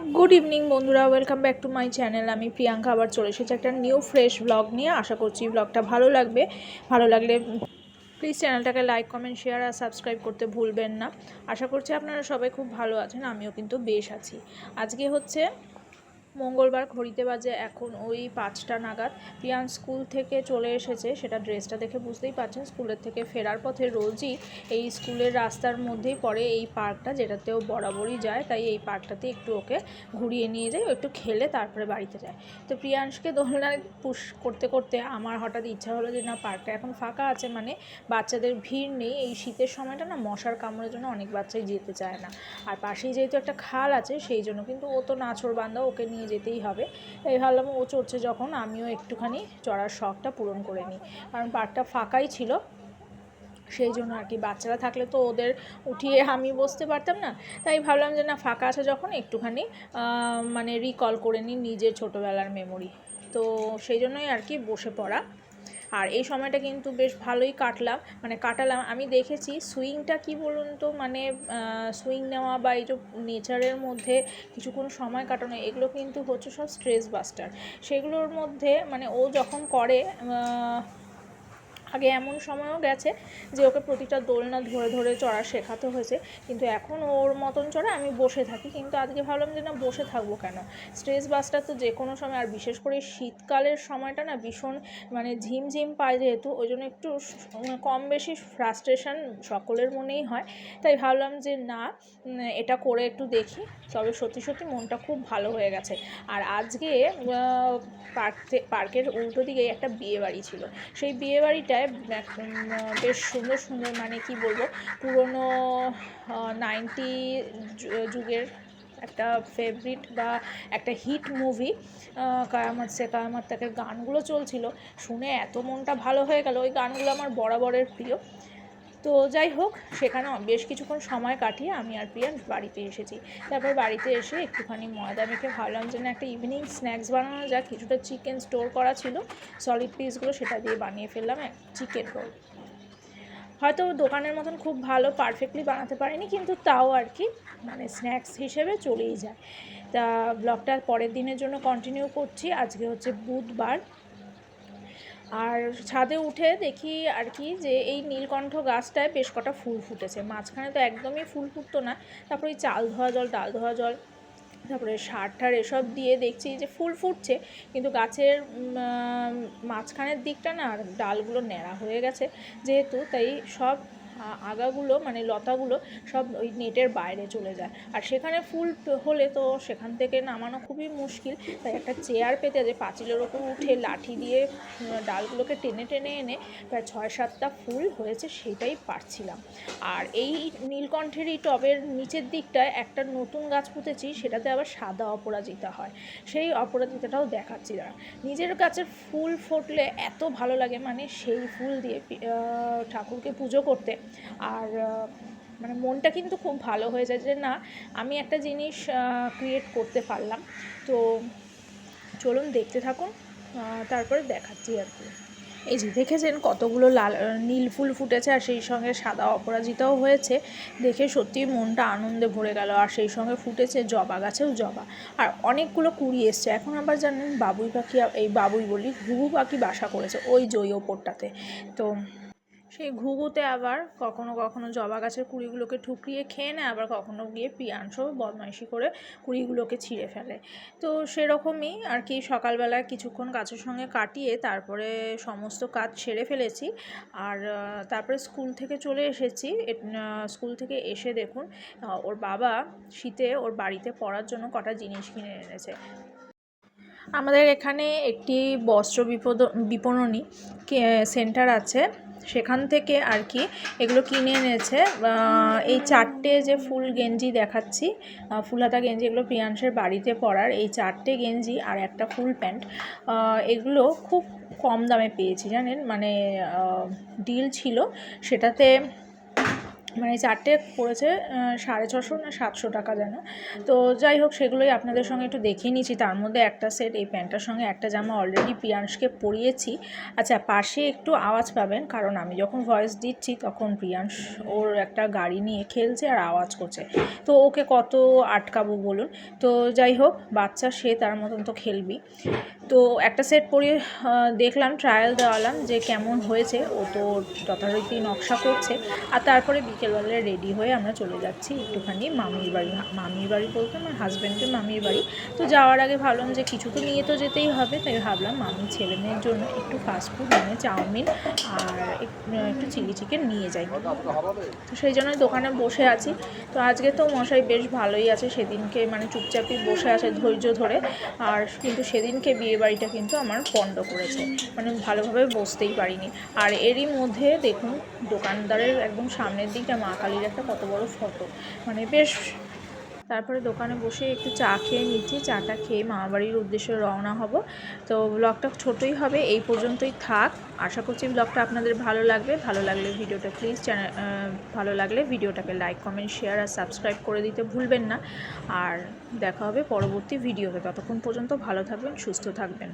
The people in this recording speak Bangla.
গুড ইভিনিং বন্ধুরা। Welcome back to my channel আমি প্রিয়াঙ্কা আবার চলে এসেছি একটা নিউ ফ্রেশ ব্লগ নিয়ে। আশা করছি ব্লগটা ভালো লাগবে। ভালো লাগলে প্লিজ চ্যানেলটাকে লাইক কমেন্ট শেয়ার আর সাবস্ক্রাইব করতে ভুলবেন না। আশা করছি আপনারা সবাই খুব ভালো আছেন। আমিও কিন্তু বেশ আছি। আজকে হচ্ছে মঙ্গলবার ঘড়িতে বাজে এখন ওই পাঁচটা নাগাদ। প্রিয়ান স্কুল থেকে চলে এসেছে, সেটা ড্রেসটা দেখে বুঝতেই পারছেন। স্কুলের থেকে ফেরার পথে রোজই এই স্কুলের রাস্তার মধ্যেই পড়ে এই পার্কটা, যেটাতেও বরাবরই যায়। তাই এই পার্কটাতে একটু ওকে ঘুরিয়ে নিয়ে যায় একটু খেলে তারপরে বাড়িতে যায়। তো প্রিয়াংশকে দোলনায় পুশ করতে করতে আমার হঠাৎ ইচ্ছা হলো যে, না, পার্কটা এখন ফাঁকা আছে। মানে বাচ্চাদের ভিড় নেই। এই শীতের সময়টা না, মশার কামড়ের জন্য অনেক বাচ্চাই যেতে চায় না। আর পাশেই যেহেতু একটা খাল আছে, সেই জন্য কিন্তু ও তো নাচর বান্ধা ওকে নিয়ে যেতেই হবে। তাই ভাবলাম ও চড়ছে যখন, আমিও একটুখানি চড়ার শখটা পূরণ করে নিই। কারণ পার্কটা ফাঁকাই ছিল। সেই জন্য আর কি, বাচ্চারা থাকলে তো ওদের উঠিয়ে আমি বসতে পারতাম না। তাই ভাবলাম যে না, ফাঁকা আছে যখন একটুখানি মানে রিকল করে নিই নিজের ছোটোবেলার মেমোরি তো সেই জন্যই আর কি বসে পড়া। আর এই সময়টা কিন্তু বেশ ভালোই কাটলাম মানে কাটালাম। আমি দেখেছি সুইংটা কি বলুন তো মানে সুইং নেওয়া বা এই যে নেচারের মধ্যে কিছুক্ষণ সময় কাটানো, এগুলো কিন্তু হচ্ছে সব স্ট্রেস বাস্টার। সেগুলোর মধ্যে মানে ও যখন করে আগে এমন সময়ও গেছে যে ওকে প্রতিটা দোলনা ধরে ধরে চড়া শেখাতে হয়েছে। কিন্তু এখন ওর মতন চড়ে আমি বসে থাকি। কিন্তু আজকে ভাবলাম যে না, বসে থাকব কেন? স্ট্রেস বাসটা তো যে কোনো সময়, আর বিশেষ করে শীতকালের সময়টা না ভীষণ মানে ঝিমঝিম পায় যেহেতু, ওই জন্য একটু কম বেশি ফ্রাস্ট্রেশন সকলের মনেই হয়। তাই ভাবলাম যে না এটা করে একটু দেখি। তবে সত্যি সত্যি মনটা খুব ভালো হয়ে গেছে। আর আজকে পার্ক, পার্কের উল্টো দিকে একটা বিয়ে বাড়ি ছিল। সেই বিয়ে বাড়িটায় উম, বেশ সুন্দর সুন্দর মানে কি বলব পুরনো নাইনটি যুগের একটা ফেভারিট বা একটা হিট মুভি কায়ামত সে কায়ামত তাকে গানগুলো চলছিল। শুনে এত মনটা ভালো হয়ে গেল। ওই গানগুলো আমার বরাবরের প্রিয়। তো যাই হোক, সেখানে বেশ কিছুক্ষণ সময় কাটিয়ে আমি আর প্রিয়া বাড়িতে এসেছি। তারপর বাড়িতে এসে একটুখানি ময়দা মেখে ভাবলাম যে না, একটা ইভিনিং স্ন্যাক্স বানানো যাক। কিছুটা চিকেন স্টোর করা ছিল। সলিড পিসগুলো সেটা দিয়ে বানিয়ে ফেললাম চিকেন রোল হয়তো দোকানের মতন খুব ভালো পারফেক্টলি বানাতে পারিনি, কিন্তু তাও আর কি মানে স্ন্যাক্স হিসেবে চলেই যায়। তা ব্লগটা পরের দিনের জন্য কন্টিনিউ করছি। আজকে হচ্ছে বুধবার। আর ছাদে উঠে দেখি আর কি যে এই নীলকণ্ঠ গাছটায় বেশ কটা ফুল ফুটেছে। মাঝখানে তো একদমই ফুল ফুটতো না। তারপর ওই চাল ধোয়া জল, ডাল ধোয়া জল, তারপরে সার টার এসব দিয়ে দেখছি যে ফুল ফুটছে, কিন্তু গাছের মাঝখানের দিকটা না ডালগুলো ন্যাড়া হয়ে গেছে যেহেতু, তাই সব আগাগুলো মানে লতাগুলো সব ওই নেটের বাইরে চলে যায়। আর সেখানে ফুল হলে তো সেখান থেকে নামানো খুবই মুশকিল। তাই একটা চেয়ার পেতে যে পাঁচিলের ওপর উঠে লাঠি দিয়ে ডালগুলোকে টেনে টেনে এনে প্রায় ছয় সাতটা ফুল হয়েছে সেটাই পারছিলাম। আর এই নীলকণ্ঠের এই টবের নিচের দিকটায় একটা নতুন গাছ পুঁতেছি, সেটাতে আবার সাদা অপরাজিতা হয়। সেই অপরাজিতাটাও দেখাচ্ছি দাঁড়া নিজের গাছের ফুল ফুটলে এত ভালো লাগে মানে সেই ফুল দিয়ে ঠাকুরকে পুজো করতে আর মানে মনটা কিন্তু খুব ভালো হয়ে যায় যে না, আমি একটা জিনিস ক্রিয়েট করতে পারলাম। তো চলুন দেখতে থাকুন তারপরে দেখাচ্ছি আর কি। এই যে দেখেছেন কতগুলো লাল নীল ফুল ফুটেছে আর সেই সঙ্গে সাদা অপরাজিতাও হয়েছে। দেখে সত্যি মনটা আনন্দে ভরে গেল আর সেই সঙ্গে ফুটেছে জবা গাছেও জবা। আর অনেকগুলো কুড়ি এসছে। এখন আবার জানেন বাবুই পাখি, এই বাবুই বলি ঘুঘু পাখি বাসা করেছে ওই জই ওপরটাতে তো সেই ঘুঘুতে আবার কখনো কখনো জবা গাছের কুড়িগুলোকে ঠুকরিয়ে খেয়ে নেয়, আবার কখনো গিয়ে পিয়ানসহ বদমাইশি করে কুড়িগুলোকে ছিঁড়ে ফেলে। তো সেরকমই আর কি সকালবেলা কিছুক্ষণ গাছের সঙ্গে কাটিয়ে তারপরে সমস্ত কাজ সেরে ফেলেছি। আর তারপরে স্কুল থেকে চলে এসেছি। স্কুল থেকে এসে দেখুন ওর বাবা শীতে ওর বাড়িতে পড়ার জন্য কটা জিনিস কিনে এনেছে। আমাদের এখানে একটি বস্ত্র বিপদ, বিপণনী সেন্টার আছে। সেখান থেকে আর কি এগুলো কিনে এনেছে। এই চারটে যে ফুল গেঞ্জি দেখাচ্ছি ফুলহাতা গেঞ্জি এগুলো প্রিয়াংশের বাড়িতে পরার। এই চারটে গেঞ্জি আর একটা ফুল প্যান্ট এগুলো খুব কম দামে পেয়েছি, জানেন? মানে ডিল ছিল। সেটাতে মানে চারটে পড়েছে সাড়ে ছশো না সাতশো টাকা যেন। তো যাই হোক, সেগুলোই আপনাদের সঙ্গে একটু দেখিয়ে নিয়েছি তার মধ্যে একটা সেট এই প্যান্টটার সঙ্গে একটা জামা অলরেডি প্রিয়াংশকে পরিয়েছি। আচ্ছা পাশে একটু আওয়াজ পাবেন, কারণ আমি যখন ভয়েস দিচ্ছি, তখন প্রিয়াংশ ওর একটা গাড়ি নিয়ে খেলছে আর আওয়াজ করছে। তো ওকে কত আটকাবো বলুন? তো যাই হোক, বাচ্চা, সে তার মতন তো খেলবি তো একটা সেট পরিয়ে দেখলাম ট্রায়াল দেওয়ালাম যে কেমন হয়েছে। ও তো যথারীতি নকশা করছে। আর তারপরে বিকেলবেলায় রেডি হয়ে আমরা চলে যাচ্ছি একটুখানি মামির বাড়ি। মামির বাড়ি বলতে আমার হাজব্যান্ডের মামির বাড়ি। তো যাওয়ার আগে ভাবলাম যে কিছু তো নিয়ে তো যেতেই হবে, তাই ভাবলাম মামি ছেলে মেয়ের জন্য একটু ফাস্টফুড মানে চাউমিন আর একটু চিলি চিকেন নিয়ে যাই। তো সেই জন্য দোকানে বসে আছি। তো আজকে তো মশাই বেশ ভালোই আছে, সেদিনকে মানে চুপচাপই বসে আছে ধৈর্য ধরে। আর কিন্তু সেদিনকে বিয়ে বাড়িটা কিন্তু আমার পণ্ড করেছে। মানে ভালোভাবে বসতেই পারিনি। আর এরই মধ্যে দেখুন, দোকানদারের একদম সামনের দিকটা মা কালীর একটা কত বড় ফটো। মানে বেশ তারপরে দোকানে বসে একটু চা খেয়ে নিচ্ছি, চাটা খেয়ে মামাবাড়ির উদ্দেশ্যে রওনা হব। তো ব্লগটা ছোটোই হবে, এই পর্যন্তই থাক। আশা করছি ব্লগটা আপনাদের ভালো লাগবে। ভালো লাগলে ভিডিওটা প্লিজ চ্যানেল ভালো লাগলে ভিডিওটাকে লাইক কমেন্ট শেয়ার আর সাবস্ক্রাইব করে দিতে ভুলবেন না। আর দেখা হবে পরবর্তী ভিডিওতে ততক্ষণ পর্যন্ত ভালো থাকবেন, সুস্থ থাকবেন।